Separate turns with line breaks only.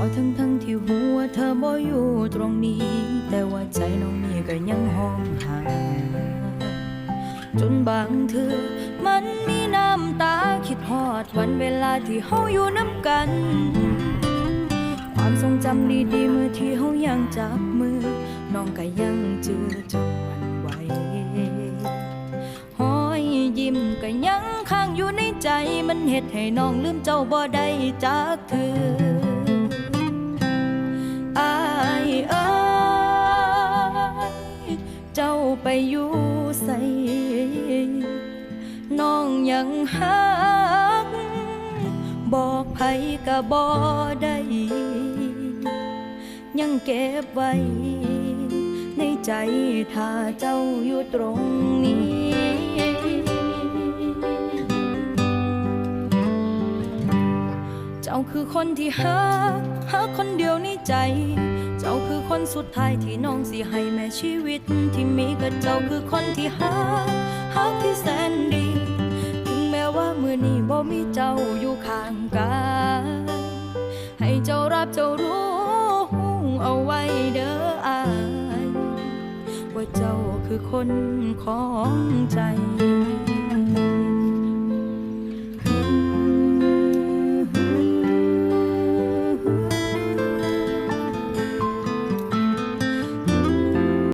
อทั้งทั้งที่หัวเธอบ่อยู่ตรงนี้ แต่ว่าใจน้องนี่ก็ยังห้องหา จนบางเธอมันมีน้ำตาคิดฮอดวันเวลาที่เฮาอยู่น้ำกัน ความทรงจำดีๆเมื่อที่เฮายังจับมือ น้องก็ยังเจอจนวันไหวห้อยยิ้มก็ยังค้างอยู่ในใจมันเหตให้น้องลืมเจ้าบ่ได้จากเธอ อยู่ใส่น้องยังหัก บอกไผก็บ่ได้ยังเก็บไว้ ในใจถ้าเจ้าอยู่ตรงนี้เจ้าคือคนที่หักหักคนเดียวในใจ เจ้าคือคนสุดท้ายที่น้องสิให้แม่ชีวิตที่มีก็เจ้าคือคนที่หักหักที่แสนดี ถึงแม้ว่ามือนี้บ่มีเจ้าอยู่ข้างกายให้เจ้ารับเจ้ารู้เอาไว้เด้ออายว่าเจ้าคือคนของใจ